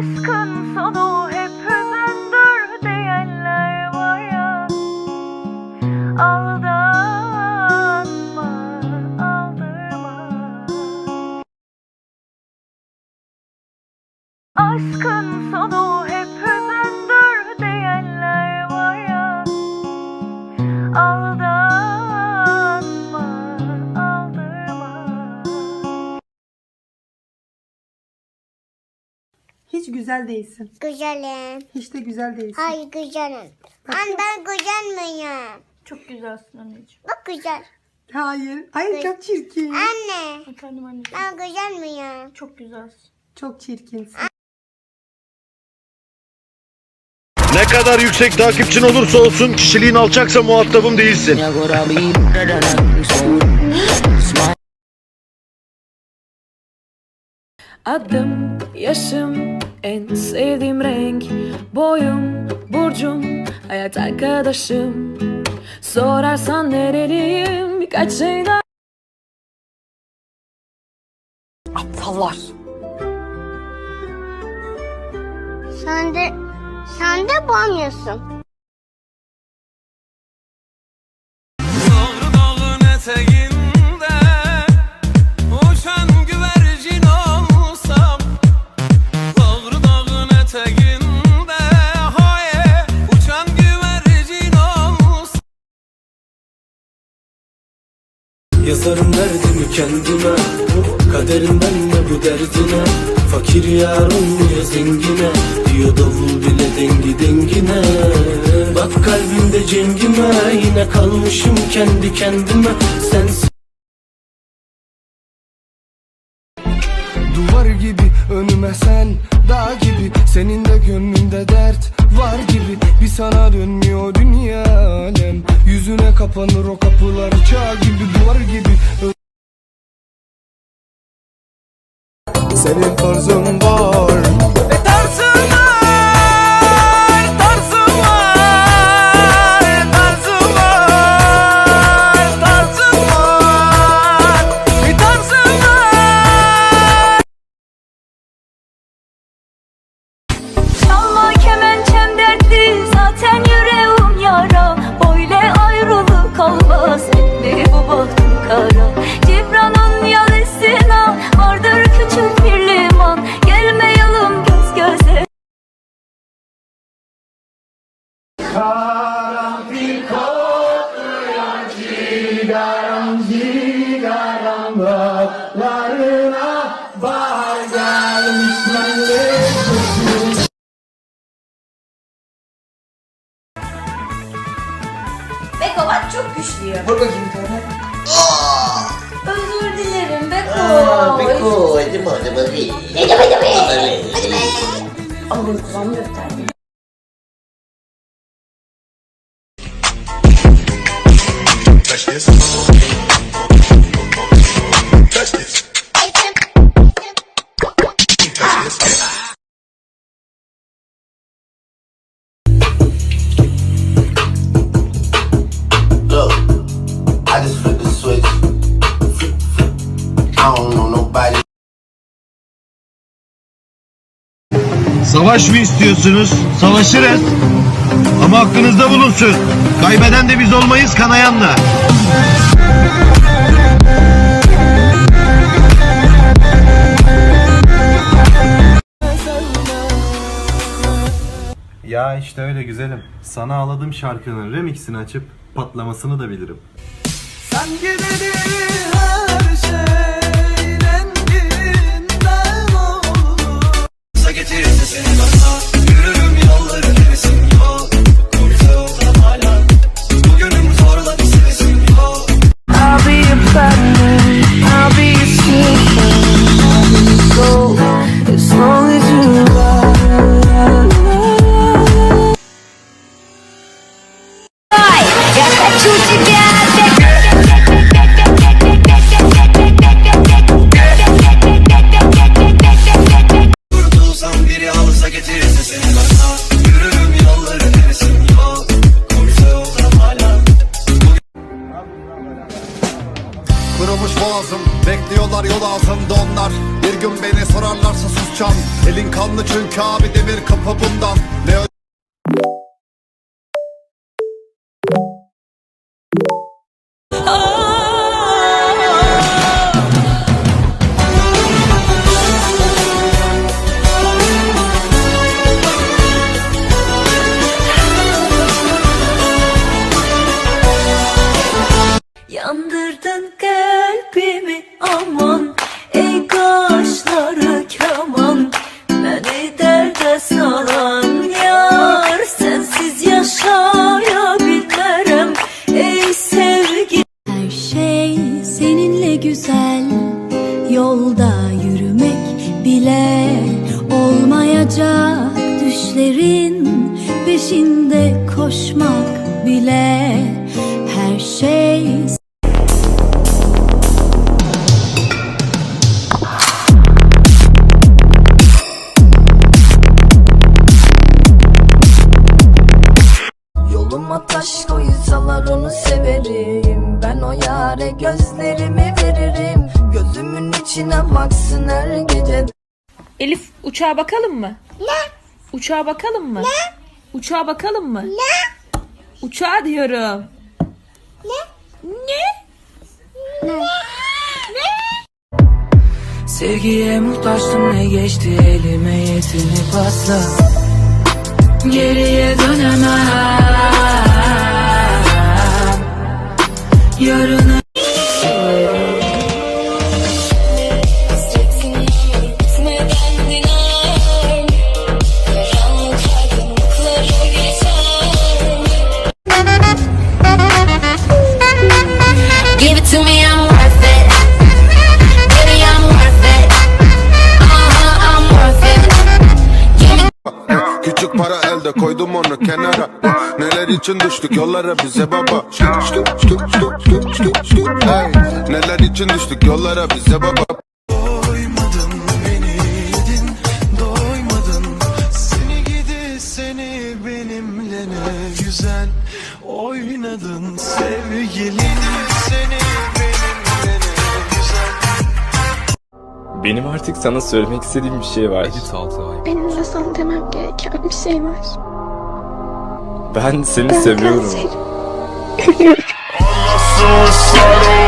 Aşkın sonu hep hüzündür diyenler var ya. Aldanma, aldırma. Aşkın sonu Hiç güzel değilsin. Güzelim. Hiç de güzel değilsin. Hayır güzelim. Anne ben güzel miyim? Çok güzelsin anneciğim. Bak güzel. Hayır. Hayır çok çirkin. Anne Efendim anneciğim. ben güzel miyim? Çok güzelsin. Çok çirkinsin. Ne kadar yüksek takipçin olursa olsun kişiliğin alçaksa muhatabım değilsin. Adım, yaşım, en sevdiğim renk Boyum, burcum, hayat arkadaşım Sorarsan nereliyim birkaç şey daha Aptallar. Sen de sen de banyosun. Yazarım derdimi kendime. Kaderimden de bu derdine. Fakir yar olmuyor zengine. Diyor davul bile dengi dengine. Bak kalbimde cengime. Yine kalmışım kendi kendime. Sensiz sen Dağ gibi senin de gönlünde dert Var gibi. Bir sana dönmüyor dünya alem. Yüzüne kapanır o kapılar çağ gibi duvar gibi. Senin tarzın var Beko bak çok güçlüyüm. Vur bakayım bir tane. Özür dilerim Beko. Aa, Beko hadi mi hadi. Hadi hadi hadi. Hadi be. Ama kulağımı gösterdim. Savaş mı istiyorsunuz? Savaşırız. Ama aklınızda bulunsun. Kaybeden de biz olmayız kanayanla. Ya işte öyle güzelim. Sana ağladım şarkının remixini açıp patlamasını da bilirim. Sanki dedi her şey sorarlarsa susacağım? Elin kanlı çünkü abi demir kapı bundan. Ne bile olmayacak Düşlerin peşinde koşmak bile Her şey Elif uçağa bakalım mı? Ne? Uçağa bakalım mı? Ne? Uçağa bakalım mı? Ne? Uçağa diyorum. Sevgiye muhtaçtım ne geçti elime yetini pasla Geriye dönemem Yarını Elde koydum onu kenara. Neler için düştük yollara bize baba. Neler için düştük yollara bize baba artık sana söylemek istediğim bir şey var. Benim de sana demem gereken bir şey var Ben seni seviyorum. Ölüyorum. Suicidal,